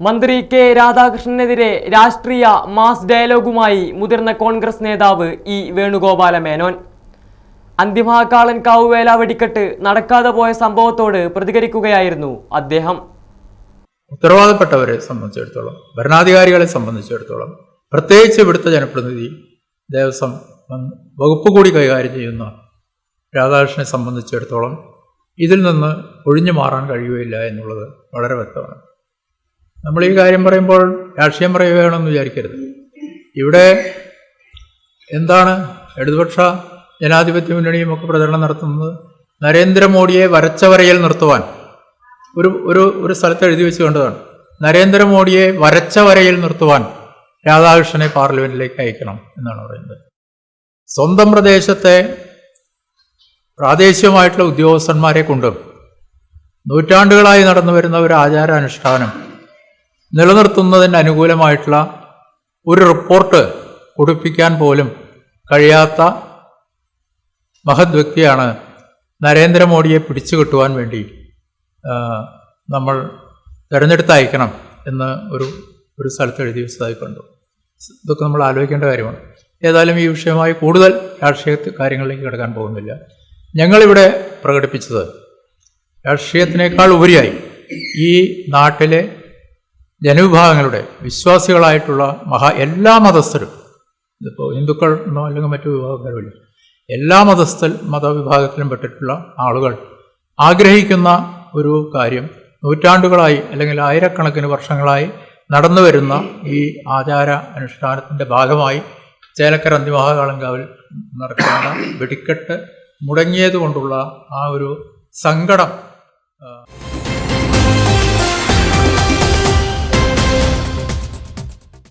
മന്ത്രി കെ രാധാകൃഷ്ണനെതിരെ രാഷ്ട്രീയ മാസ് ഡയലോഗുമായി മുതിർന്ന കോൺഗ്രസ് നേതാവ് ഇ വേണുഗോപാല മേനോൻ അന്തിമഹാക്കാളൻ കാവുവേല വെടിക്കെട്ട് നടക്കാതെ പോയ സംഭവത്തോട് പ്രതികരിക്കുകയായിരുന്നു അദ്ദേഹം. ഉത്തരവാദപ്പെട്ടവരെ സംബന്ധിച്ചിടത്തോളം ഭരണാധികാരികളെ സംബന്ധിച്ചിടത്തോളം പ്രത്യേകിച്ച് ഇവിടുത്തെ ജനപ്രതിനിധി ദേവസ്വം വകുപ്പ് കൂടി കൈകാര്യം ചെയ്യുന്ന രാധാകൃഷ്ണനെ സംബന്ധിച്ചിടത്തോളം ഇതിൽ നിന്ന് ഒഴിഞ്ഞു മാറാൻ കഴിയുകയില്ല എന്നുള്ളത് വളരെ വ്യക്തമാണ്. നമ്മൾ ഈ കാര്യം പറയുമ്പോൾ രാഷ്ട്രീയം പറയുകയാണെന്ന് വിചാരിക്കരുത്. ഇവിടെ എന്താണ് ഇടതുപക്ഷ ജനാധിപത്യ മുന്നണിയും ഒക്കെ പ്രചരണം നടത്തുന്നത്? നരേന്ദ്രമോദിയെ വരച്ചവരയിൽ നിർത്തുവാൻ. ഒരു ഒരു ഒരു സ്ഥലത്ത് എഴുതി വെച്ച് കണ്ടതാണ്. നരേന്ദ്രമോദിയെ വരച്ചവരയിൽ നിർത്തുവാൻ രാധാകൃഷ്ണനെ പാർലമെന്റിലേക്ക് അയക്കണം എന്നാണ് പറയുന്നത്. സ്വന്തം പ്രദേശത്തെ പ്രാദേശികമായിട്ടുള്ള ഉദ്യോഗസ്ഥന്മാരെ കൊണ്ടും നൂറ്റാണ്ടുകളായി നടന്നു വരുന്ന ഒരു ആചാരാനുഷ്ഠാനം നിലനിർത്തുന്നതിന് അനുകൂലമായിട്ടുള്ള ഒരു റിപ്പോർട്ട് കൊടുപ്പിക്കാൻ പോലും കഴിയാത്ത മഹത് വ്യക്തിയാണ് നരേന്ദ്രമോദിയെ പിടിച്ചു കിട്ടുവാൻ വേണ്ടി നമ്മൾ നമ്മൾ തിരഞ്ഞെടുത്തയക്കണം എന്ന് ഒരു ഒരു സ്ഥലത്ത് എഴുതി വെച്ചതായി കണ്ടു. ഇതൊക്കെ നമ്മൾ ആലോചിക്കേണ്ട കാര്യമാണ്. ഏതായാലും ഈ വിഷയമായി കൂടുതൽ രാഷ്ട്രീയ കാര്യങ്ങളിലേക്ക് കിടക്കാൻ പോകുന്നില്ല. ഞങ്ങളിവിടെ പ്രകടിപ്പിച്ചത് രാഷ്ട്രീയത്തിനേക്കാൾ ഉപരിയായി ഈ നാട്ടിലെ ജനവിഭാഗങ്ങളുടെ വിശ്വാസികളായിട്ടുള്ള മഹാ എല്ലാ മതസ്ഥരും ഇതിപ്പോൾ ഹിന്ദുക്കൾ എന്നോ അല്ലെങ്കിൽ മറ്റു വിഭാഗങ്ങളുമില്ല എല്ലാ മതസ്ഥൽ മതവിഭാഗത്തിലും പെട്ടിട്ടുള്ള ആളുകൾ ആഗ്രഹിക്കുന്ന ഒരു കാര്യം നൂറ്റാണ്ടുകളായി അല്ലെങ്കിൽ ആയിരക്കണക്കിന് വർഷങ്ങളായി നടന്നു വരുന്ന ഈ ആചാര അനുഷ്ഠാനത്തിന്റെ ഭാഗമായി ചേലക്കര അന്തിമഹാകാളങ്കാവിൽ നടക്കുന്ന വെടിക്കെട്ട് മുടങ്ങിയത് കൊണ്ടുള്ള ആ ഒരു സങ്കടം